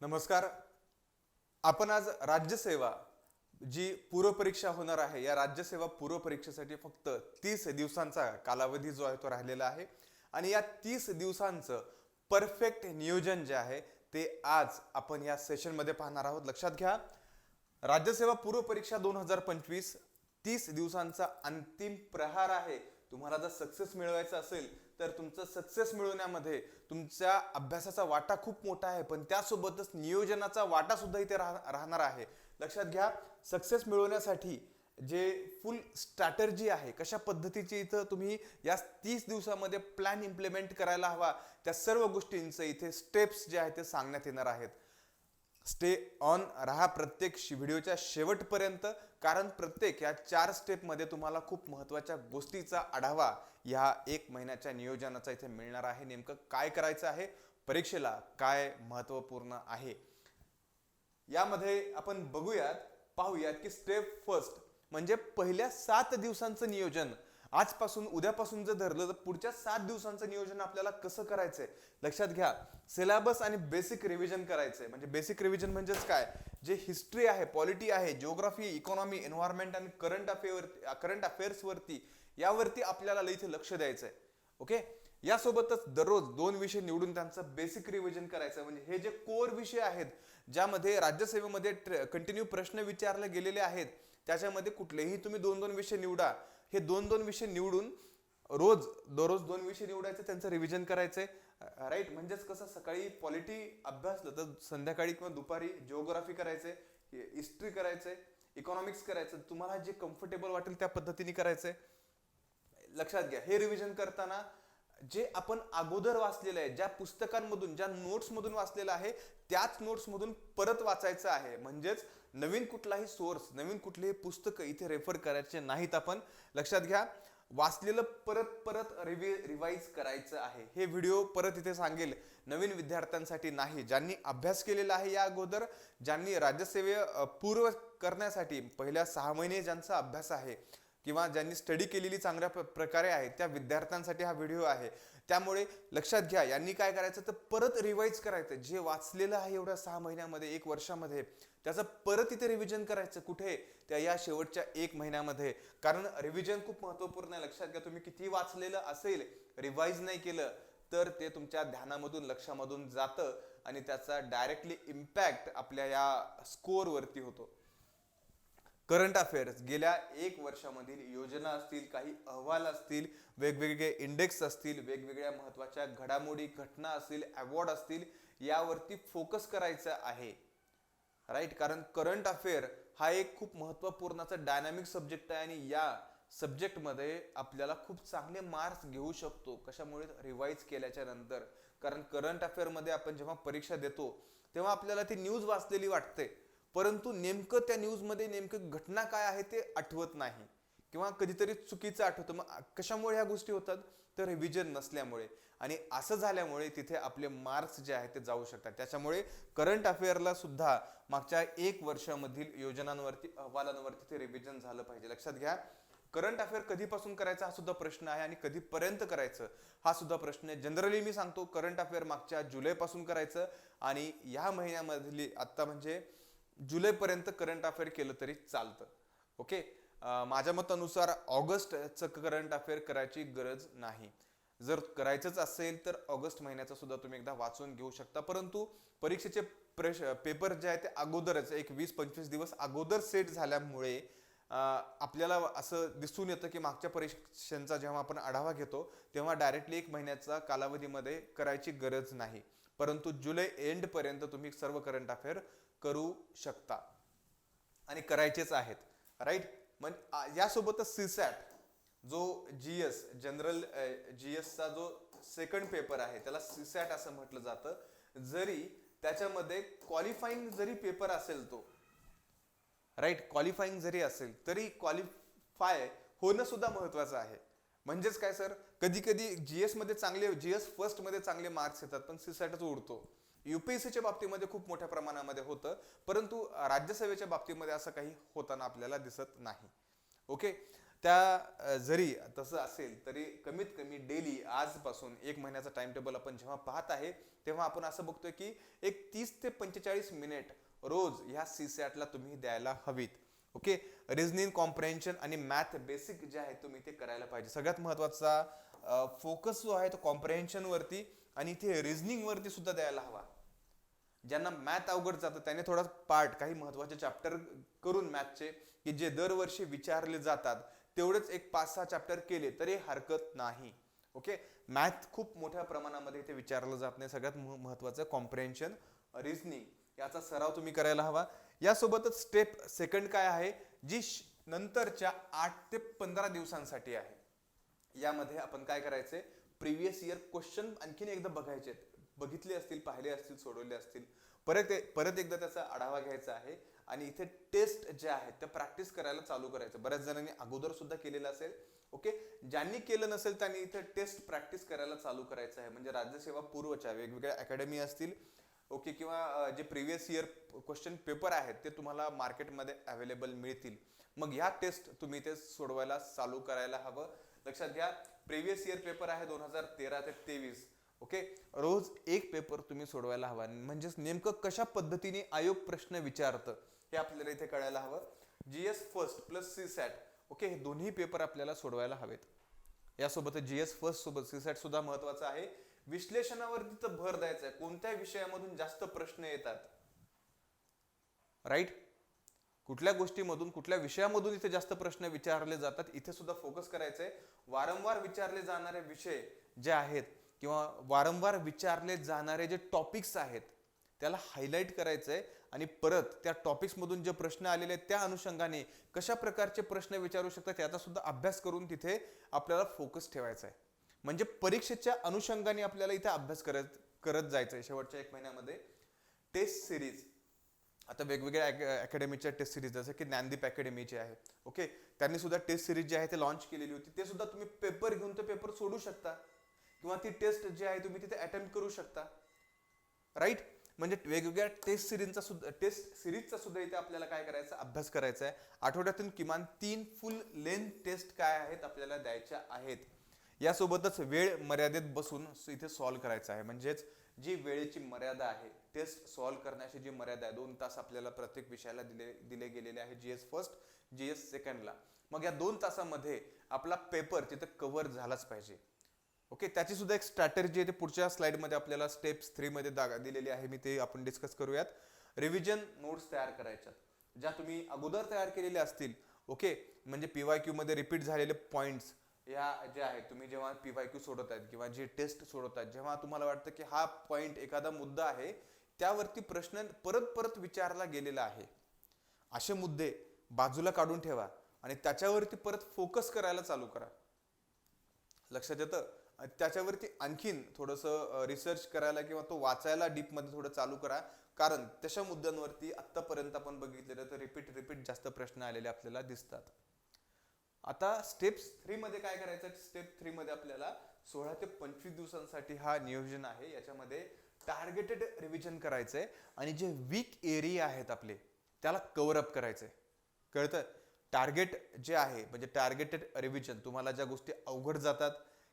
नमस्कार. आपण आज राज्यसेवा जी पूर्वपरीक्षा होणार आहे या राज्यसेवा पूर्वपरीक्षेसाठी फक्त तीस दिवसांचा कालावधी जो आहे तो राहिलेला आहे आणि या तीस दिवसांचं परफेक्ट नियोजन जे आहे ते आज आपण या सेशनमध्ये पाहणार आहोत. लक्षात घ्या राज्यसेवा पूर्वपरीक्षा दोन हजार पंचवीस तीस दिवसांचा अंतिम प्रहार आहे. तुम्हाला जर सक्सेस मिळवायचा असेल तर तुमचं सक्सेस मिळवण्यामध्ये तुमच्या अभ्यासाचा वाटा खूप मोठा आहे पण त्यासोबतच नियोजनाचा वाटा सुद्धा इथे राह- राहणार आहे. लक्षात घ्या सक्सेस मिळवण्यासाठी जे फुल स्ट्रॅटर्जी आहे कशा पद्धतीची इथं तुम्ही या तीस दिवसामध्ये प्लॅन इम्प्लिमेंट करायला हवा त्या सर्व गोष्टींचं इथे स्टेप्स जे आहेत ते सांगण्यात येणार आहेत. स्टे ऑन राहा प्रत्येक व्हिडिओच्या शेवटपर्यंत. कारण प्रत्येक या चार स्टेपमध्ये तुम्हाला खूप महत्त्वाच्या गोष्टीचा आढावा या एक महिन्याच्या नियोजनाचा इथे मिळणार आहे. नेमकं काय करायचं आहे? परीक्षेला काय महत्त्वपूर्ण आहे? यामध्ये आपण बघूयात पाहूयात की स्टेप फर्स्ट म्हणजे पहिल्या सात दिवसांचं नियोजन आजपासून उद्यापासून जर धरलं तर पुढच्या सात दिवसांचं नियोजन आपल्याला कसं करायचंय? लक्षात घ्या सिलेबस आणि बेसिक रिव्हिजन करायचंय. म्हणजे बेसिक रिव्हिजन म्हणजेच काय? जे हिस्ट्री आहे पॉलिटी आहे जिओग्राफी इकॉनॉमी एन्व्हायरमेंट आणि करंट अफेअर करंट अफेअर्स वरती यावरती आपल्याला इथे लक्ष द्यायचंय. ओके? यासोबतच दररोज दोन विषय निवडून त्यांचं बेसिक रिव्हिजन करायचं म्हणजे हे जे कोर विषय आहेत ज्यामध्ये राज्यसेवेमध्ये कंटिन्यू प्रश्न विचारले गेलेले आहेत त्याच्यामध्ये कुठलेही तुम्ही दोन दोन विषय निवडा. हे दोन दोन विषय निवडून रोज दररोज दोन विषय निवडायचे त्यांचं रिव्हिजन करायचे. राईट म्हणजेच कसं सकाळी पॉलिटी अभ्यासलं तर संध्याकाळी किंवा दुपारी जिओग्राफी करायचे हिस्ट्री करायचे इकॉनॉमिक्स करायचं. तुम्हाला जे कम्फर्टेबल वाटेल त्या पद्धतीने करायचंय लक्षात घ्या हे रिव्हिजन करताना जे आपण अगोदर वाचलेलं आहे ज्या पुस्तकांमधून ज्या नोट्स मधून वाचलेलं आहे त्याच नोट्स मधून परत वाचायचं आहे. म्हणजेच नवीन कुठलाही सोर्स नवीन कुठलेही पुस्तकं इथे रेफर करायचे नाहीत आपण. लक्षात घ्या वाचलेलं परत परत रिवि रिवाईज करायचं आहे. हे व्हिडिओ परत इथे सांगेल. नवीन विद्यार्थ्यांसाठी नाही. ज्यांनी अभ्यास केलेला आहे या अगोदर ज्यांनी राज्यसेवे पूर्व करण्यासाठी पहिल्या सहा महिने ज्यांचा अभ्यास आहे किंवा ज्यांनी स्टडी केलेली चांगल्या प्रकारे आहे त्या विद्यार्थ्यांसाठी हा व्हिडिओ आहे. त्यामुळे लक्षात घ्या यांनी काय करायचं तर परत रिवाईज करायचं. जे वाचलेलं आहे एवढ्या सहा महिन्यामध्ये एक वर्षामध्ये त्याचं परत इथे रिव्हिजन करायचं. कुठे? त्या या शेवटच्या एक महिन्यामध्ये. कारण रिव्हिजन खूप महत्त्वपूर्ण आहे. लक्षात घ्या तुम्ही किती वाचलेलं असेल रिवाईज नाही केलं तर ते तुमच्या ध्यानामधून लक्षामधून जातं आणि त्याचा डायरेक्टली इम्पॅक्ट आपल्या या स्कोअरवरती होतो. करंट अफेअर्स गेल्या एक वर्षामधील योजना असतील काही अहवाल असतील वेगवेगळे इंडेक्स असतील वेगवेगळ्या महत्त्वाच्या घडामोडी घटना असतील अवॉर्ड असतील यावरती फोकस करायचं आहे. राईट कारण करंट अफेअर हा एक खूप महत्त्वपूर्णाचा डायनामिक सब्जेक्ट आहे आणि या सब्जेक्टमध्ये आपल्याला खूप चांगले मार्क्स घेऊ शकतो कशामुळे? रिवाईज केल्याच्यानंतर. कारण करंट अफेअरमध्ये आपण जेव्हा परीक्षा देतो तेव्हा आपल्याला ती न्यूज वाचलेली वाटते. परंतु नेमकं त्या न्यूजमध्ये नेमकं घटना काय आहे ते आठवत नाही. किंवा कधीतरी चुकीचं आठवतं. मग कशामुळे ह्या गोष्टी होतात? तर रिव्हिजन नसल्यामुळे. आणि असं झाल्यामुळे तिथे आपले मार्क्स जे आहेत ते जाऊ शकतात. त्याच्यामुळे करंट अफेअरला सुद्धा मागच्या एक वर्षामधील योजनांवरती अहवालांवरती ते रिव्हिजन झालं पाहिजे. लक्षात घ्या. करंट अफेअर कधीपासून करायचा हा सुद्धा प्रश्न आहे आणि कधीपर्यंत करायचं हा सुद्धा प्रश्न आहे. जनरली मी सांगतो करंट अफेअर मागच्या जुलैपासून करायचं आणि या महिन्यामधली आत्ता म्हणजे जुलैपर्यंत करंट अफेअर केलं तरी चालतं. ओके माझ्या मतानुसार ऑगस्टचं करंट अफेअर करायची गरज नाही. जर करायचंच असेल तर ऑगस्ट महिन्याचा सुद्धा तुम्ही एकदा वाचून घेऊ शकता. परंतु परीक्षेचे प्रेश पेपर जे आहे ते अगोदरच एक वीस पंचवीस दिवस अगोदर सेट झाल्यामुळे आपल्याला असं दिसून येतं की मागच्या परीक्षांचा जेव्हा आपण आढावा घेतो तेव्हा डायरेक्टली एक महिन्याचा कालावधीमध्ये करायची गरज नाही. परंतु जुलै एंड पर्यंत तुम्ही सर्व करंट अफेअर करू शकता. आणि करायचेच आहेत. राईट मग यासोबतच सीसॅट जो जी एस जनरल जी एसचा जो सेकंड पेपर आहे त्याला सीसॅट असं म्हटलं जातं. जरी त्याच्यामध्ये क्वालिफाईंग जरी पेपर असेल तो राईट क्वालिफाईंग जरी असेल तरी क्वालिफाय होणं सुद्धा महत्वाचं आहे. म्हणजेच काय सर? कधी कधी जी मध्ये चांगले जी एस फर्स्टमध्ये चांगले मार्क्स येतात पण सीसॅटच उडतो. युपीएससीच्या बाबतीमध्ये खूप मोठ्या प्रमाणामध्ये होतं परंतु राज्यसेवेच्या बाबतीमध्ये असं काही होताना आपल्याला दिसत नाही. ओके त्या जरी तसं असेल तरी कमीत कमी डेली आजपासून एक महिन्याचा टाइम टेबल आपण जेव्हा पाहत आहे तेव्हा आपण असं बघतोय की एक तीस ते पंचेचाळीस मिनिट रोज ह्या सी सॅटला तुम्ही द्यायला हवीत. ओके? रिझनिंग कॉम्प्रेन्शन आणि मॅथ बेसिक जे आहे तुम्ही ते करायला पाहिजे. सगळ्यात महत्त्वाचा फोकस जो आहे तो कॉम्प्रेन्शनवरती आणि इथे रिझनिंगवरती सुद्धा द्यायला हवा. ज्यांना मॅथ अवघड जातं त्याने थोडा पार्ट काही महत्त्वाचे चॅप्टर करून मॅथचे की जे दरवर्षी विचारले जातात तेवढेच एक पाच सहा चॅप्टर केले तरी हरकत नाही. ओके? मॅथ खूप मोठ्या प्रमाणामध्ये इथे विचारलं जात नाही. सगळ्यात महत्त्वाचं कॉम्प्रेन्शन रिझनिंग याचा सराव तुम्ही करायला हवा. यासोबतच स्टेप सेकंड काय आहे? जी श- नंतरच्या आठ ते पंधरा दिवसांसाठी आहे. यामध्ये आपण काय करायचे प्रिव्हियस इयर क्वेश्चन आणखीन एकदा बघायचे बघितले असतील पाहिले असतील सोडवले असतील. परत परत एकदा त्याचा आढावा घ्यायचा आहे. आणि इथे टेस्ट ज्या आहेत त्या प्रॅक्टिस करायला चालू करायचं. बऱ्याच जणांनी अगोदर सुद्धा केलेलं असेल. ओके ज्यांनी केलं नसेल त्यांनी इथे टेस्ट प्रॅक्टिस करायला चालू करायचं आहे. म्हणजे राज्यसेवा पूर्वच्या वेगवेगळ्या अकॅडमी असतील ओके किंवा जे प्रिव्हियस इयर क्वेश्चन पेपर आहेत ते तुम्हाला मार्केटमध्ये अवेलेबल मिळतील. मग ह्या टेस्ट तुम्ही ते सोडवायला चालू करायला हवं. लक्षात घ्या प्रिव्हियस इयर पेपर आहे दोन हजार तेरा ते तेवीस. ओके रोज एक पेपर तुम्ही सोडवायला हवा. म्हणजेच नेमकं कशा पद्धतीने आयोग प्रश्न विचारतं हे आपल्याला इथे कळायला हवं. G S first plus C SAT okay हे दोन्ही पेपर आपल्याला सोडवायला हवेत. यासोबत जी एस फर्स्ट सोबत सी सॅट सुद्धा महत्वाचं आहे. विश्लेषणावरती तर भर द्यायचा आहे. कोणत्या विषयामधून जास्त प्रश्न येतात. राईट कुठल्या गोष्टीमधून कुठल्या विषयामधून इथे जास्त प्रश्न विचारले जातात इथे सुद्धा फोकस करायचे वारंवार विचारले जाणारे विषय जे आहेत किंवा वारंवार विचारले जाणारे जे टॉपिक्स आहेत त्याला हायलाईट करायचं आहे आणि परत त्या टॉपिक्स मधून जे प्रश्न आलेले आहेत त्या अनुषंगाने कशा प्रकारचे प्रश्न विचारू शकतात याचा सुद्धा अभ्यास करून तिथे आपल्याला फोकस ठेवायचा आहे. म्हणजे परीक्षेच्या अनुषंगाने आपल्याला इथे अभ्यास करत करत जायचं आहे शेवटच्या एक महिन्यामध्ये. टेस्ट सिरीज आता वेगवेगळ्या अकॅडमीच्या टेस्ट सिरीज जसं की ज्ञानदीप अकॅडमीचे आहे. ओके त्यांनी सुद्धा टेस्ट सिरीज जी आहे ते लॉन्च केलेली होती. ते सुद्धा तुम्ही पेपर घेऊन ते पेपर सोडू शकता. किंवा ती टेस्ट जी आहे तुम्ही तिथे अटेम्प्ट करू शकता. राईट म्हणजे वेगवेगळ्या टेस्ट सिरीजचा सुद्धा टेस्ट सिरीजचा सुद्धा इथे आपल्याला काय करायचं अभ्यास करायचा आहे आठवड्यातून किमान तीन फुल लेंथ टेस्ट काय आहेत आपल्याला द्यायच्या आहेत. यासोबतच वेळ मर्यादेत बसून इथे सॉल्व करायचं आहे. म्हणजेच जी वेळेची मर्यादा आहे टेस्ट सॉल्व्ह करण्याची जी मर्यादा आहे दोन तास आपल्याला प्रत्येक विषयाला दिले दिले गेलेले आहे G S first G S सेकंडला मग या दोन तासामध्ये आपला पेपर तिथे कव्हर झालाच पाहिजे. ओके त्याची सुद्धा एक स्ट्रॅटर्जी आहे. ते पुढच्या स्लाइडमध्ये आपल्याला स्टेप्स थ्रीमध्ये दागा दिलेली आहे. मी ते आपण डिस्कस करूयात. रिव्हिजन नोट्स तयार करायच्यात. ज्या तुम्ही अगोदर तयार केलेल्या असतील ओके म्हणजे पीवाय क्यू मध्ये रिपीट झालेले पॉईंट्स या जे आहेत तुम्ही जेव्हा पीवाय क्यू सोडवत आहेत किंवा जे टेस्ट सोडवत आहेत जेव्हा तुम्हाला वाटतं की हा पॉईंट एखादा मुद्दा आहे त्यावरती प्रश्न परत परत विचारला गेलेला आहे. असे मुद्दे बाजूला काढून ठेवा आणि त्याच्यावरती परत फोकस करायला चालू करा. लक्षात येतं? त्याच्यावरती आणखीन थोडंसं रिसर्च करायला किंवा तो वाचायला डीपमध्ये थोडं चालू करा. कारण तशा मुद्द्यांवरती आत्तापर्यंत आपण बघितलेलं तर रिपीट रिपीट जास्त प्रश्न आलेले आपल्याला दिसतात. आता स्टेप्स थ्रीमध्ये काय करायचं? स्टेप थ्रीमध्ये आपल्याला सोळा ते पंचवीस दिवसांसाठी हा नियोजन आहे. याच्यामध्ये टार्गेटेड रिव्हिजन करायचंय. आणि जे वीक एरिया आहेत आपले त्याला कवरअप अप करायचंय. कळतं? टार्गेट जे आहे म्हणजे टार्गेटेड रिव्हिजन तुम्हाला ज्या गोष्टी अवघड जातात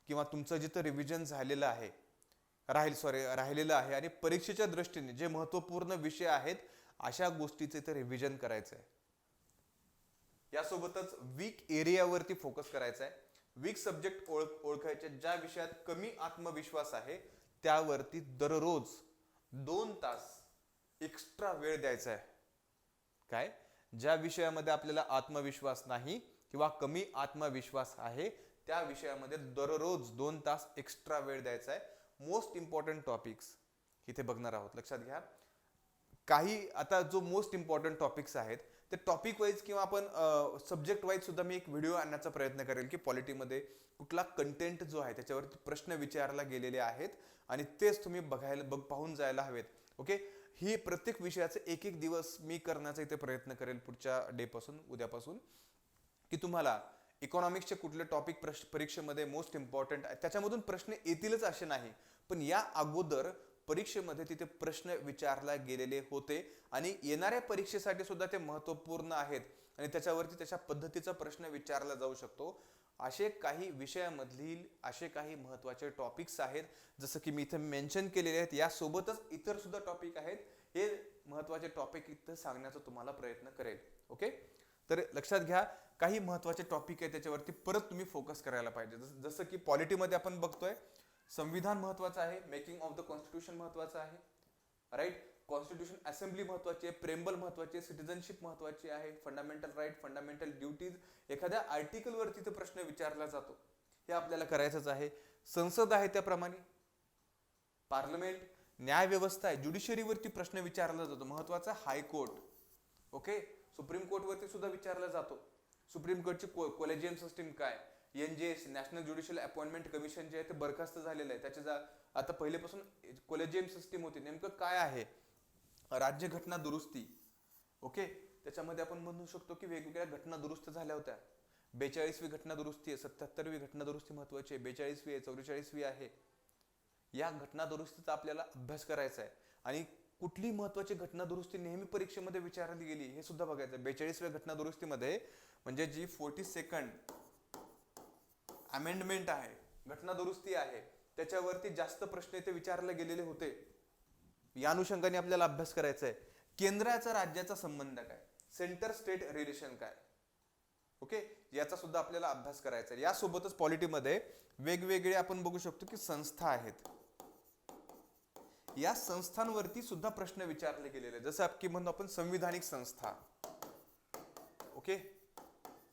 किंवा तुमचं जिथं रिव्हिजन झालेलं आहे राहील सॉरी राहिलेलं आहे आणि परीक्षेच्या दृष्टीने जे महत्त्वपूर्ण विषय आहेत अशा गोष्टीचे तर रिव्हिजन करायचं आहे यासोबतच वीक एरियावरती फोकस करायचा आहे वीक सब्जेक्ट ओळख ओळखायचे ज्या विषयात कमी आत्मविश्वास आहे त्यावरती दररोज दोन तास एक्स्ट्रा वेळ द्यायचा आहे काय? ज्या विषयामध्ये आपल्याला आत्मविश्वास नाही किंवा कमी आत्मविश्वास आहे त्या विषयामध्ये दररोज दोन तास एक्स्ट्रा वेळ द्यायचा आहे मोस्ट इम्पॉर्टंट टॉपिक्स इथे बघणार आहोत. लक्षात घ्या. काही आता जो मोस्ट इम्पॉर्टंट टॉपिक्स आहेत ते टॉपिक वाईज किंवा आपण सब्जेक्ट वाईज सुद्धा मी एक व्हिडिओ आणण्याचा प्रयत्न करेल की पॉलिटीमध्ये कुठला कंटेंट जो आहे त्याच्यावरती प्रश्न विचारला गेलेले आहेत आणि तेच तुम्ही बघायला बघ पाहून जायला हवेत. ओके ही प्रत्येक विषयाचे एक एक दिवस मी करण्याचा इथे प्रयत्न करेल पुढच्या डे पासून उद्यापासून की तुम्हाला इकॉनॉमिक्सचे कुठले टॉपिक परीक्षेमध्ये मोस्ट इम्पॉर्टंट आहे. त्याच्यामधून प्रश्न येतीलच असे नाही. पण या अगोदर परीक्षेमध्ये तिथे प्रश्न विचारला गेलेले होते. आणि येणाऱ्या परीक्षेसाठी सुद्धा ते महत्त्वपूर्ण आहेत. आणि त्याच्यावरती त्याच्या पद्धतीचा प्रश्न विचारला जाऊ शकतो. असे काही विषयामधील असे काही महत्त्वाचे टॉपिक्स आहेत. जसं की मी इथे मेन्शन केलेले आहेत. यासोबतच इतर सुद्धा टॉपिक आहेत. हे महत्त्वाचे टॉपिक इथं सांगण्याचा तुम्हाला प्रयत्न करेल. ओके तर लक्षात घ्या काही महत्त्वाचे टॉपिक आहे त्याच्यावरती परत तुम्ही फोकस करायला पाहिजे. जसं की पॉलिटीमध्ये आपण बघतोय संविधान महत्त्वाचं आहे मेकिंग ऑफ द कॉन्स्टिट्यूशन महत्त्वाचं आहे राईट कॉन्स्टिट्यूशन असेंब्ली महत्वाची आहे प्रेम्बल महत्वाची आहे सिटिझनशिप महत्वाची आहे फंडामेंटल राईट फंडामेंटल ड्युटीज एखाद्या आर्टिकलवरती वरती प्रश्न विचारला जातो. हे आपल्याला करायचंच आहे. संसद आहे त्याप्रमाणे. पार्लमेंट न्याय व्यवस्था आहे ज्युडिशरीवरती प्रश्न विचारला जातो. महत्त्वाचा हायकोर्ट ओके सुप्रीम कोर्टवरती सुद्धा विचारला जातो. सुप्रीम कोर्टची को कोलेजियम सिस्टीम काय? N G S national judicial appointment commission जे आहे ते बरखास्त झालेलं आहे. त्याच्या जा आता पहिलेपासून कोलेजियम सिस्टीम होती. नेमकं काय आहे? राज्यघटना दुरुस्ती. ओके? त्याच्यामध्ये आपण म्हणू शकतो की वेगवेगळ्या घटना दुरुस्त झाल्या होत्या. बेचाळीसवी घटना दुरुस्ती आहे. सत्याहत्तरवी घटना दुरुस्ती महत्वाची आहे. बेचाळीसवी आहे चौवेचाळीसवी आहे. या घटना दुरुस्तीचा आपल्याला अभ्यास करायचा आहे. आणि कुठली महत्वाची घटना दुरुस्ती नेहमी परीक्षेमध्ये विचारली गेली हे सुद्धा बघायचं बेचाळीसव्या घटना दुरुस्तीमध्ये म्हणजे जी फोर्टी सेकंड अमेंडमेंट आहे घटना दुरुस्ती आहे त्याच्यावरती जास्त प्रश्न इथे विचारले गेलेले होते. या अनुषंगाने आपल्याला अभ्यास करायचा आहे केंद्राचा राज्याचा संबंध काय? सेंटर स्टेट रिलेशन काय? ओके याचा सुद्धा आपल्याला अभ्यास करायचा आहे यासोबतच पॉलिटीमध्ये वेगवेगळे आपण बघू शकतो की संस्था आहेत. या संस्थांवरती सुद्धा प्रश्न विचारले गेलेले. जसं की म्हणतो आपण संविधानिक संस्था. ओके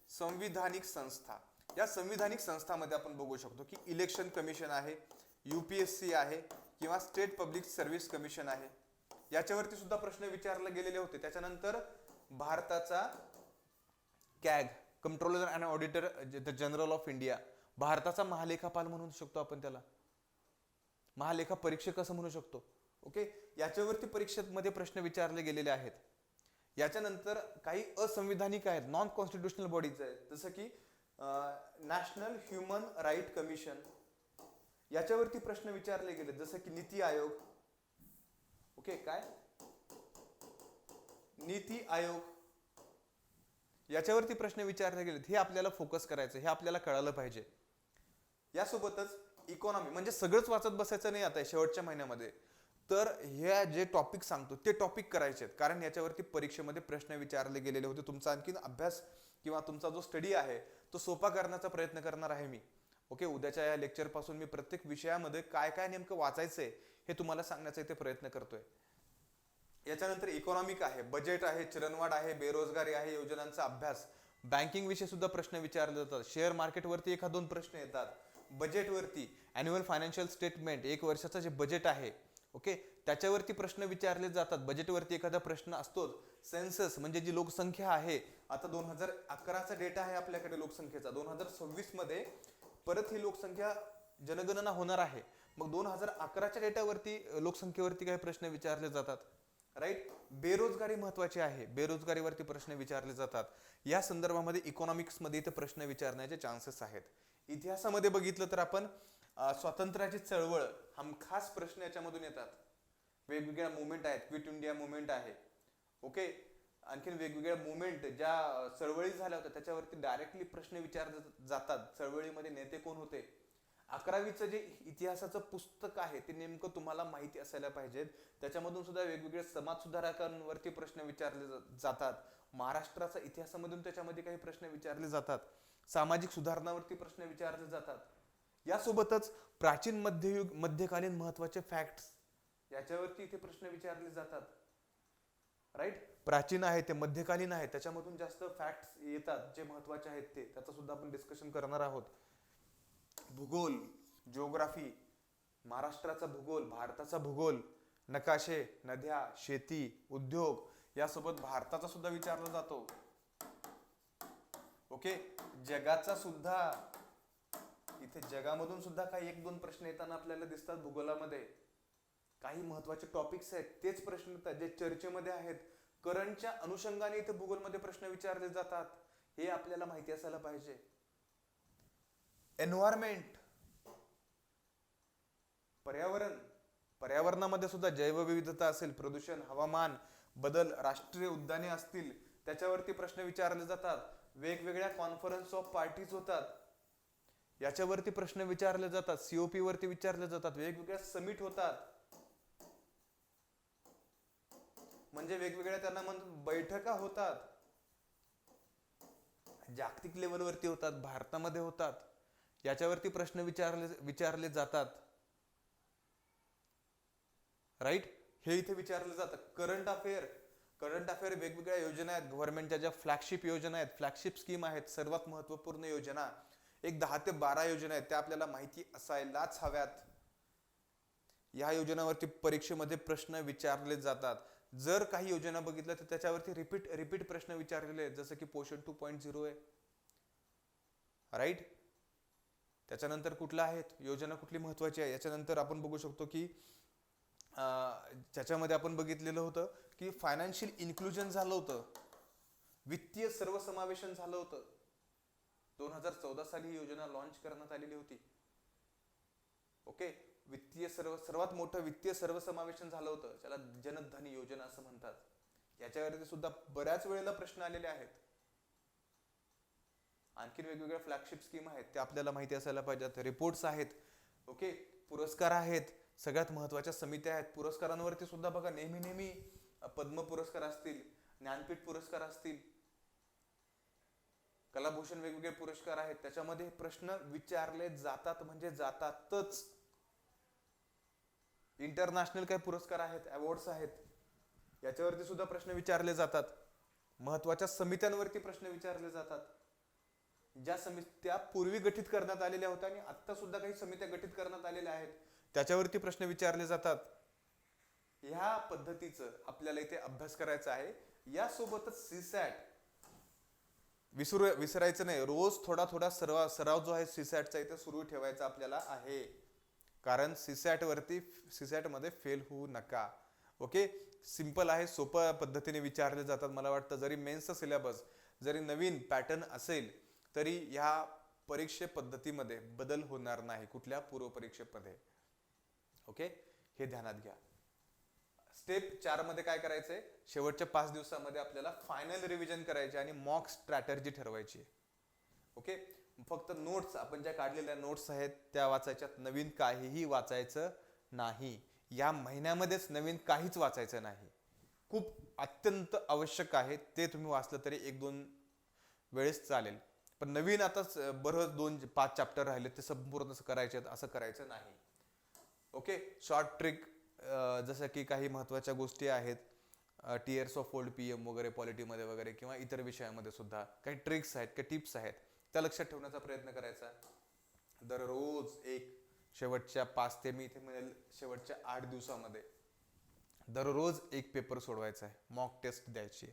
संविधानिक संस्था. या संविधानिक संस्थामध्ये आपण बघू शकतो की इलेक्शन कमिशन आहे यू पी एस सी आहे किंवा स्टेट पब्लिक सर्व्हिस कमिशन आहे. याच्यावरती सुद्धा प्रश्न विचारले गेलेले होते. त्याच्यानंतर भारताचा CAG controller and auditor the general of India भारताचा महालेखापाल म्हणू शकतो आपण त्याला. महालेखा परीक्षक असं म्हणू शकतो. ओके याच्यावरती परीक्षेमध्ये प्रश्न विचारले गेलेले आहेत. याच्यानंतर काही असंविधानिक आहेत नॉन कॉन्स्टिट्युशनल बॉडीज आहेत. जसं की नॅशनल ह्युमन राईट कमिशन याच्यावरती प्रश्न विचारले गेले. जसं की नीती आयोग. ओके काय? नीती आयोग. याच्यावरती प्रश्न विचारले गेलेत. हे आपल्याला फोकस करायचं हे आपल्याला कळालं पाहिजे. यासोबतच इकॉनॉमी म्हणजे सगळंच वाचत बसायचं नाही आता शेवटच्या महिन्यामध्ये. तर हे जे टॉपिक सांगतो ते टॉपिक करायचे आहेत. कारण याच्यावरती परीक्षेमध्ये प्रश्न विचारले गेलेले होते. तुमचा आणखीन अभ्यास किंवा तुमचा जो स्टडी आहे तो सोपा करण्याचा प्रयत्न करणार आहे मी. ओके उद्याच्या या लेक्चरपासून मी प्रत्येक विषयामध्ये काय काय नेमकं वाचायचंय हे तुम्हाला सांगण्याचा इथे प्रयत्न करतोय. याच्यानंतर इकॉनॉमिक आहे बजेट आहे चलनवाढ आहे बेरोजगारी आहे योजनांचा अभ्यास. बँकिंग विषयी सुद्धा प्रश्न विचारले जातात. शेअर मार्केटवरती एखाद दोन प्रश्न येतात. बजेटवरती अॅन्युअल फायनान्शियल स्टेटमेंट एक वर्षाचं जे बजेट आहे ओके? त्याच्यावरती प्रश्न विचारले जातात. बजेटवरती एखादा प्रश्न असतोच. सेन्सस म्हणजे जी लोकसंख्या आहे आता दोन हजार अकराचा डेटा आहे आपल्याकडे लोकसंख्येचा. दोन हजार सव्वीसमध्ये परत ही लोकसंख्या जनगणना होणार आहे. मग दोन हजार अकराच्या डेटावरती लोकसंख्येवरती काही प्रश्न विचारले जातात. राईट बेरोजगारी महत्वाची आहे. बेरोजगारीवरती प्रश्न विचारले जातात. या संदर्भामध्ये इकॉनॉमिक्समध्ये इथे प्रश्न विचारण्याचे चान्सेस आहेत. इतिहासामध्ये बघितलं तर आपण स्वातंत्र्याची चळवळ हमखास प्रश्न याच्यामधून येतात. वेगवेगळ्या मुवमेंट आहेत. क्विट इंडिया मुवमेंट आहे. ओके आणखीन वेगवेगळ्या मुवमेंट ज्या चळवळी झाल्या होत्या त्याच्यावरती डायरेक्टली प्रश्न विचारले जातात. चळवळीमध्ये नेते कोण होते? अकरावीचं जे इतिहासाचं पुस्तक आहे ते नेमकं तुम्हाला माहिती असायला पाहिजेत. त्याच्यामधून सुद्धा वेगवेगळे समाज सुधारकांवरती प्रश्न विचारले जा- जातात. महाराष्ट्राचा इतिहासामधून त्याच्यामध्ये काही प्रश्न विचारले जातात. सामाजिक सुधारणावरती प्रश्न विचारले जातात. यासोबतच प्राचीन मध्ययुग मध्यकालीन महत्त्वाचे फॅक्ट्स याच्यावरती इथे प्रश्न विचारले जातात. राईट प्राचीन आहे ते मध्यकालीन आहे त्याच्यामधून जास्त फॅक्ट्स येतात जे महत्त्वाचे आहेत ते. त्याचं सुद्धा आपण डिस्कशन करणार आहोत. भूगोल जिओग्राफी महाराष्ट्राचा भूगोल भारताचा भूगोल नकाशे नद्या शेती उद्योग यासोबत भारताचा सुद्धा विचारला जातो. ओके जगाचा सुद्धा इथे जगामधून सुद्धा काही एक दोन प्रश्न येताना आपल्याला दिसतात भूगोलामध्ये. काही महत्त्वाचे टॉपिक्स आहेत तेच प्रश्न येतात जे चर्चेमध्ये आहेत. करंटच्या अनुषंगाने इथे भूगोलमध्ये प्रश्न विचारले जातात. हे आपल्याला माहिती असायला पाहिजे. एन्व्हायरमेंट पर्यावरण. पर्यावरणामध्ये सुद्धा जैवविविधता असेल प्रदूषण हवामान बदल राष्ट्रीय उद्याने असतील त्याच्यावरती प्रश्न विचारले जातात. वेगवेगळ्या कॉन्फरन्स ऑफ पार्टीज होतात. याच्यावरती प्रश्न विचारले जातात सीओपी वरती विचारले जातात वेगवेगळ्या समिट होतात. म्हणजे वेगवेगळ्या त्यांना म्हण बैठका होतात. जागतिक लेवलवरती होतात भारतामध्ये होतात. याच्यावरती प्रश्न विचारले विचारले जातात. राईट हे इथे विचारलं जातं. करंट अफेअर करंट अफेअर वेगवेगळ्या योजना आहेत. गव्हर्नमेंटच्या ज्या फ्लॅगशिप योजना आहेत फ्लॅगशिप स्कीम आहेत सर्वात महत्त्वपूर्ण योजना. एक दहा ते बारा योजना आहेत त्या आपल्याला माहिती असायलाच हव्यात. या योजनावरती परीक्षेमध्ये प्रश्न विचारले जातात. जर काही योजना बघितल्या तर त्याच्यावरती रिपीट रिपीट प्रश्न विचारलेले आहेत जसं की पोषण टू पॉईंट झिरो आहे. राईट त्याच्यानंतर कुठल्या आहेत? योजना कुठली महत्वाची आहे? याच्यानंतर आपण बघू शकतो की ज्याच्यामध्ये आपण बघितलेलं होतं की फायनान्शियल इन्क्लुजन झालं होतं. वित्तीय सर्वसमावेशन झालं होतं. दोन हजार चौदा साली ही योजना लॉन्च करण्यात आलेली होती. ओके वित्तीय सर्व सर्वात मोठं वित्तीय सर्वसमावेशन झालं होतं ज्याला जनधन योजना असं म्हणतात. याच्यावरती सुद्धा बऱ्याच वेळेला प्रश्न आलेले आहेत. आणखीन वेगवेगळ्या फ्लॅगशिप स्कीम आहेत त्या आपल्याला माहिती असायला पाहिजेत. रिपोर्ट्स आहेत. ओके पुरस्कार आहेत. सगळ्यात महत्त्वाच्या समित्या आहेत. पुरस्कारांवरती सुद्धा बघा नेहमी नेहमी पद्म पुरस्कार असतील ज्ञानपीठ पुरस्कार असतील कलाभूषण वेगवेगळे पुरस्कार आहेत. त्याच्यामध्ये प्रश्न विचारले जातात म्हणजे जातातच. इंटरनॅशनल काही पुरस्कार आहेत अवॉर्ड्स आहेत. याच्यावरती सुद्धा प्रश्न विचारले जातात. महत्त्वाच्या समित्यांवरती प्रश्न विचारले जातात. ज्या समित्या पूर्वी गठीत करण्यात आलेल्या होत्या आणि आत्ता सुद्धा काही समित्या गठीत करण्यात आलेल्या आहेत त्याच्यावरती प्रश्न विचारले जातात. ह्या पद्धतीचं आपल्याला इथे अभ्यास करायचा आहे. यासोबतच सीसॅट विसरू विसरायचं नाही. रोज थोडा थोडा सराव सराव जो आहे सीसॅटचा इथे सुरू ठेवायचा आपल्याला आहे. कारण सीसॅटवरती सीसॅटमध्ये फेल होऊ नका. ओके सिंपल आहे सोप्या पद्धतीने विचारले जातात मला वाटतं. जरी मेन्सचा सिलेबस जरी नवीन पॅटर्न असेल तरी ह्या परीक्षे पद्धतीमध्ये बदल होणार नाही कुठल्या पूर्वपरीक्षेमध्ये ओके हे ध्यानात घ्या. स्टेप चारमध्ये काय करायचंय? शेवटच्या पाच दिवसामध्ये आपल्याला फायनल रिव्हिजन करायचे आणि मॉक स्ट्रॅटर्जी ठरवायची ओके फक्त नोट्स आपण ज्या काढलेल्या नोट्स आहेत त्या वाचायच्यात नवीन काहीही वाचायचं नाही. या महिन्यामध्येच नवीन काहीच वाचायचं नाही. खूप अत्यंत आवश्यक आहे ते तुम्ही वाचलं तरी एक दोन वेळेस चालेल. पण नवीन आता बरंच बरं दोन पाच चॅप्टर राहिले ते संपूर्ण करायचे आहेत, असं करायचं नाही. ओके शॉर्ट ट्रिक जसं की काही महत्त्वाच्या गोष्टी आहेत tiers of old P M वगैरे पॉलिटीमध्ये वगैरे किंवा इतर विषयामध्ये सुद्धा काही ट्रिक्स आहेत काही टिप्स आहेत त्या लक्षात ठेवण्याचा प्रयत्न करायचा. दररोज एक शेवटच्या पाच ते मी इथे म्हणेल शेवटच्या आठ दिवसामध्ये दररोज एक पेपर सोडवायचा आहे मॉक टेस्ट द्यायची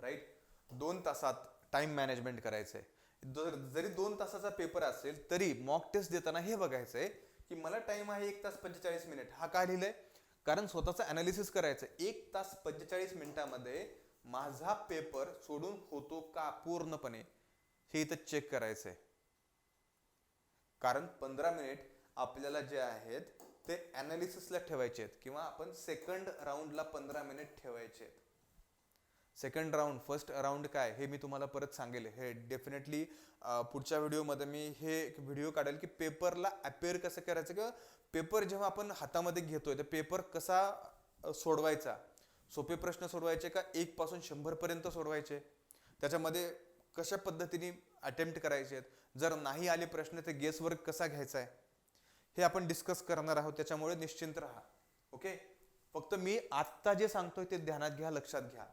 राईट दोन तासात टाइम मॅनेजमेंट करायचं आहे जर जरी दोन तासाचा पेपर असेल तरी मॉक टेस्ट देताना हे बघायचं आहे की मला टाइम आहे एक तास पंचेचाळीस मिनिट हा का लिहिलंय? कारण स्वतःचा अनालिसिस करायचं. एक तास पंचेचाळीस मिनिटामध्ये माझा पेपर सोडून होतो का पूर्णपणे? हे इथं चेक करायचं आहे कारण पंधरा मिनिट आपल्याला जे आहेत ते अनालिसिसला ठेवायचे आहेत. किंवा आपण सेकंड राऊंडला पंधरा मिनिट ठेवायचे आहेत. सेकंड राऊंड फर्स्ट राऊंड काय हे मी तुम्हाला परत सांगेल. हे डेफिनेटली पुढच्या व्हिडिओमध्ये मी हे एक व्हिडिओ काढेल की पेपरला अपेअर कसं करायचं किंवा पेपर जेव्हा आपण हातामध्ये घेतोय तर पेपर कसा सोडवायचा? सोपे प्रश्न सोडवायचे का एक पासून सोडवायचे? त्याच्यामध्ये कशा पद्धतीने अटेम्प्ट करायचे? आहेत जर नाही आले प्रश्न तर गेस वर्क कसा घ्यायचा आहे हे आपण डिस्कस करणार आहोत त्याच्यामुळे निश्चिंत राहा. ओके फक्त मी आत्ता जे सांगतोय ते ध्यानात घ्या लक्षात घ्या.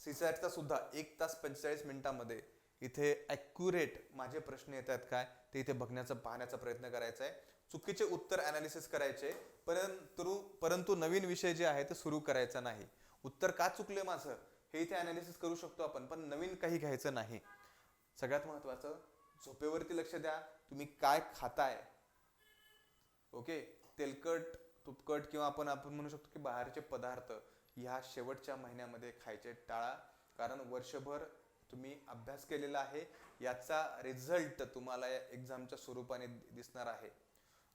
सीसॅटचा सुद्धा एक तास पंचेचाळीस मिनिटामध्ये इथे ॲक्युरेट माझे प्रश्न येत आहेत काय ते इथे बघण्याचा पाहण्याचा प्रयत्न करायचा आहे. चुकीचे उत्तर अनालिसिस करायचे परंतु परंतु नवीन विषय जे आहे ते सुरू करायचा नाही. उत्तर का चुकले माझं हे इथे अनालिसिस करू शकतो आपण पण नवीन काही घ्यायचं नाही. सगळ्यात महत्वाचं झोपेवरती लक्ष द्या तुम्ही काय खाताय. ओके? तेलकट तुपकट किंवा आपण आपण म्हणू शकतो की बाहेरचे पदार्थ. ह्या शेवटच्या महिन्यामध्ये खायचे टाळा. कारण वर्षभर तुम्ही अभ्यास केलेला आहे. याचा रिझल्ट तुम्हाला या एक्झामच्या स्वरूपाने दिसणार आहे.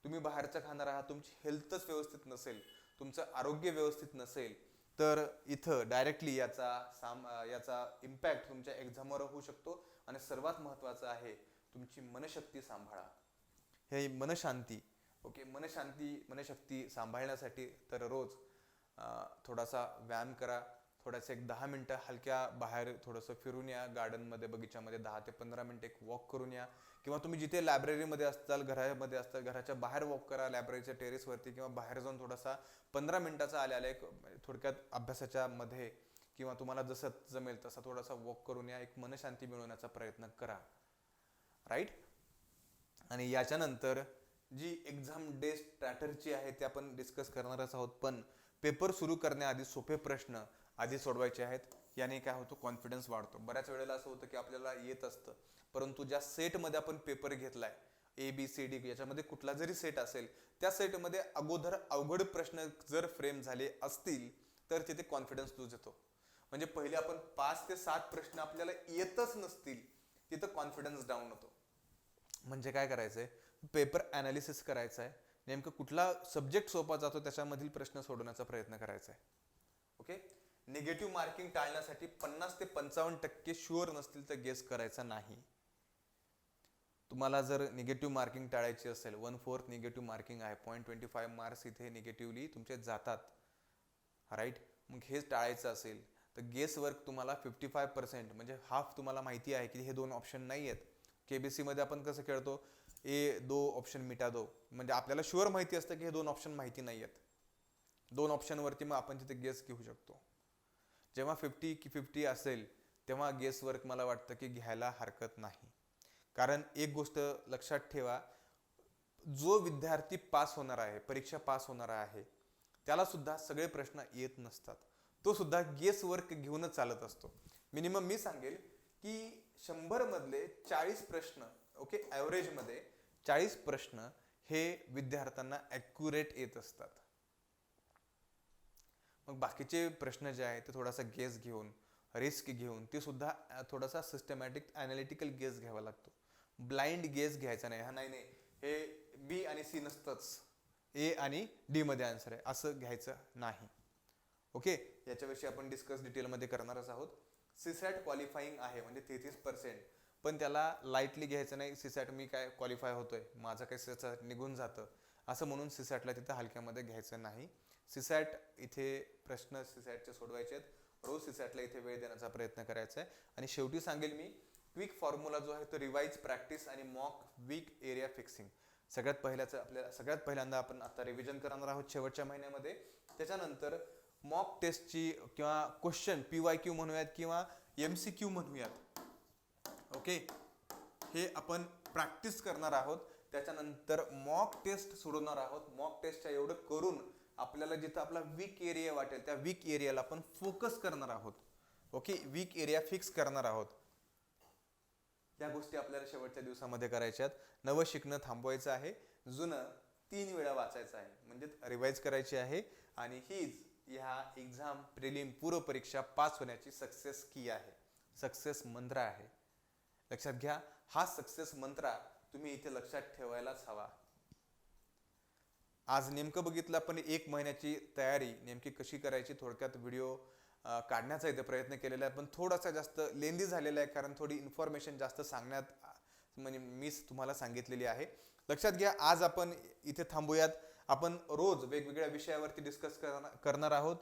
तुम्ही बाहेरचं खाणार आहात तुमची हेल्थच व्यवस्थित नसेल तुमचं आरोग्य व्यवस्थित नसेल तर इथं डायरेक्टली याचा साम याचा इम्पॅक्ट तुमच्या एक्झामवर होऊ शकतो. आणि सर्वात महत्त्वाचं आहे तुमची मनशक्ती सांभाळा. हे मनशांती ओके? मनशांती मनशक्ती सांभाळण्यासाठी तर रोज थोडासा व्यायाम करा. थोडासा एक दहा मिनटं हलक्या बाहेर थोडंसं फिरून या. गार्डनमध्ये बगीच्यामध्ये दहा ते पंधरा मिनटं एक वॉक करून या. किंवा तुम्ही जिथे लायब्ररीमध्ये असताल घरामध्ये असताल घराच्या बाहेर वॉक करा लायब्ररीच्या टेरेसवरती किंवा बाहेर जाऊन थोडासा पंधरा मिनटाचा आल्या आल्या एक म्हणजे थोडक्यात अभ्यासाच्या मध्ये किंवा तुम्हाला जसं जमेल तसा थोडासा वॉक करून या. एक मनशांती मिळवण्याचा प्रयत्न करा. राईट? आणि याच्यानंतर जी एक्झाम डे स्ट्रॅटर्जी आहे ते आपण डिस्कस करणारच आहोत. पण पेपर सुरू करण्याआधी सोपे प्रश्न आधी सोडवायचे आहेत. याने काय होतं? कॉन्फिडन्स वाढतो. बऱ्याच वेळेला असं होतं की आपल्याला येत असतं. परंतु ज्या सेटमध्ये आपण पेपर घेतलाय ए बी सी डी याच्यामध्ये कुठला जरी सेट असेल त्या सेटमध्ये अगोदर अवघड प्रश्न जर फ्रेम झाले असतील तर तिथे कॉन्फिडन्स लूज येतो. म्हणजे पहिले आपण पाच ते सात प्रश्न आपल्याला येतच नसतील तिथं कॉन्फिडन्स डाऊन होतो. म्हणजे काय करायचंय? पेपर अनालिसिस करायचा आहे नेमकं कुठला सब्जेक्ट सोपा जातो त्याच्यामधील प्रश्न सोडवण्याचा प्रयत्न करायचा आहे. ओके निगेटिव्ह मार्किंग टाळण्यासाठी पन्नास ते पंचावन्न टक्के शुअर नसतील तर गेस करायचा नाही. तुम्हाला जर निगेटिव्ह मार्किंग टाळायची असेल वन फोर्थ निगेटिव्ह मार्किंग आहे पॉईंट ट्वेंटी फाईव्ह मार्क्स इथे निगेटिव्हली तुमचे जातात. राईट मग हेच टाळायचं असेल तर गेस वर्क तुम्हाला फिफ्टी फाय पर्सेंट म्हणजे हाफ तुम्हाला माहिती आहे की हे दोन ऑप्शन नाही आहेत के बी मध्ये आपण कसं खेळतो? ए दो ऑप्शन मिटा दो. म्हणजे आपल्याला शुअर माहिती असतं की हे दोन ऑप्शन माहिती नाही आहेत. दोन ऑप्शनवरती मग आपण तिथे गेस घेऊ शकतो. जेव्हा फिफ्टी की फिफ्टी असेल तेव्हा गेस वर्क मला वाटतं की घ्यायला हरकत नाही. कारण एक गोष्ट लक्षात ठेवा जो विद्यार्थी पास होणार आहे परीक्षा पास होणार आहे त्याला सुद्धा सगळे प्रश्न येत नसतात. तो सुद्धा गेस वर्क घेऊनच चालत असतो. मिनिमम मी सांगेल की शंभरमधले चाळीस प्रश्न ओके ॲव्हरेजमध्ये चाळीस प्रश्न हे विद्यार्थ्यांना ॲक्युरेट येत असतात. मग बाकीचे प्रश्न जे आहेत ते थोडासा गेस घेऊन रिस्क घेऊन ते सुद्धा थोडासा सिस्टमॅटिक अनालिटिकल गेस घ्यावा लागतो. ब्लाइंड गेस घ्यायचा नाही. हा नाही नाही. हे बी आणि सी नसतंच. ए आणि डी मध्ये आन्सर आहे. असं घ्यायचं नाही. ओके याच्याविषयी आपण डिस्कस डिटेलमध्ये करणारच आहोत. सीसॅट क्वालिफाईंग आहे म्हणजे तेहतीस पर्सेंट पण त्याला लाईटली घ्यायचं नाही. सीसॅट मी काय क्वालिफाय होतोय. माझं काही सीसॅट निघून जातं. असं म्हणून सीसॅटला तिथं हलक्यामध्ये घ्यायचं नाही. सीसॅट इथे प्रश्न सीसॅटचे सोडवायचे आहेत. रोज सीसॅटला इथे वेळ देण्याचा प्रयत्न करायचा आहे. आणि शेवटी सांगेल मी क्विक फॉर्म्युला जो आहे तो रिवाइज प्रॅक्टिस आणि मॉक वीक एरिया फिक्सिंग सगळ्यात पहिल्याचं आपल्याला सगळ्यात पहिल्यांदा आपण आता रिव्हिजन करणार आहोत शेवटच्या महिन्यामध्ये. त्याच्यानंतर मॉक टेस्टची किंवा क्वेश्चन पी वाय क्यू म्हणूयात किंवा एम सी क्यू म्हणूयात. ओके. हे आपण प्रॅक्टिस करणार आहोत. त्याच्यानंतर मॉक टेस्ट सोडवणार आहोत. मॉक टेस्टच्या एवढं करून आपल्याला जिथं आपला वीक एरिया वाटेल त्या वीक एरियाला आपण फोकस करणार आहोत. ओके? वीक एरिया फिक्स करणार आहोत. या गोष्टी आपल्याला शेवटच्या दिवसामध्ये करायच्यात नवं शिकणं थांबवायचं आहे. जुनं तीन वेळा वाचायचं आहे. म्हणजे रिवाईज करायची आहे. आणि हीच ह्या एक्झाम प्रिलिम पूर्व परीक्षा पास होण्याची सक्सेस की आहे. सक्सेस मंत्र आहे. लक्षात घ्या हा सक्सेस मंत्रा तुम्ही इथे लक्षात ठेवायलाच हवा. आज नेमकं बघितलं आपण एक महिन्याची तयारी नेमकी कशी करायची थोडक्यात व्हिडिओ काढण्याचा इथे प्रयत्न केलेला आहे. पण थोडासा जास्त लेंदी झालेला आहे कारण थोडी इन्फॉर्मेशन जास्त सांगण्यात म्हणजे मीच तुम्हाला सांगितलेली आहे. लक्षात घ्या आज आपण इथे थांबूयात. आपण रोज वेगवेगळ्या विषयावरती डिस्कस करणार आहोत.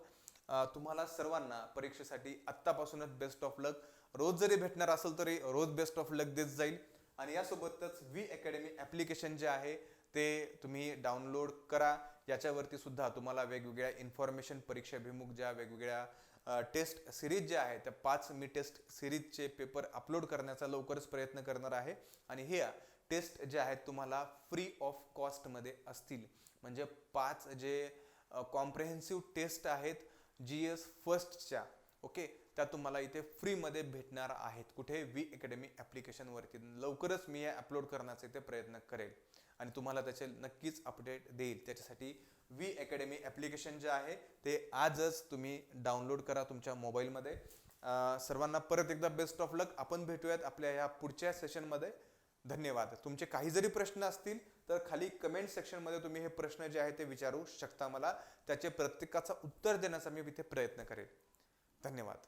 तुम्हाला सर्वांना परीक्षेसाठी आत्तापासूनच बेस्ट ऑफ लक रोज जरी भेटणार असेल तरी रोज बेस्ट ऑफ लक देत जाईल. आणि यासोबतच व्ही अकॅडमी ॲप्लिकेशन जे आहे ते तुम्ही डाउनलोड करा. याच्यावरती सुद्धा तुम्हाला वेगवेगळ्या इन्फॉर्मेशन परीक्षाभिमुख ज्या वेगवेगळ्या टेस्ट सिरीज ज्या आहेत त्या पाच मी टेस्ट सिरीजचे पेपर अपलोड करण्याचा लवकरच प्रयत्न करणार आहे. आणि हे टेस्ट जे आहेत तुम्हाला फ्री ऑफ कॉस्टमध्ये असतील. म्हणजे पाच जे कॉम्प्रेहेन्सिव्ह टेस्ट आहेत जी एस फर्स्टच्या ओके त्या तुम्हाला इथे फ्रीमध्ये भेटणार आहेत. कुठे वी अकॅडमी ॲप्लिकेशनवरती लवकरच मी या अपलोड करण्याचा इथे प्रयत्न करेल. आणि तुम्हाला त्याचे नक्कीच अपडेट देईल. त्याच्यासाठी वी अकॅडमी ॲप्लिकेशन जे आहे ते आजच तुम्ही डाउनलोड करा तुमच्या मोबाईलमध्ये सर्वांना परत एकदा बेस्ट ऑफ लक आपण भेटूयात आपल्या या पुढच्या सेशनमध्ये धन्यवाद. तुमचे काही जरी प्रश्न असतील तर खाली कमेंट सेक्शनमध्ये तुम्ही हे प्रश्न जे आहे ते विचारू शकता मला. त्याचे प्रत्येकाचं उत्तर देण्याचा मी इथे प्रयत्न करेन धन्यवाद.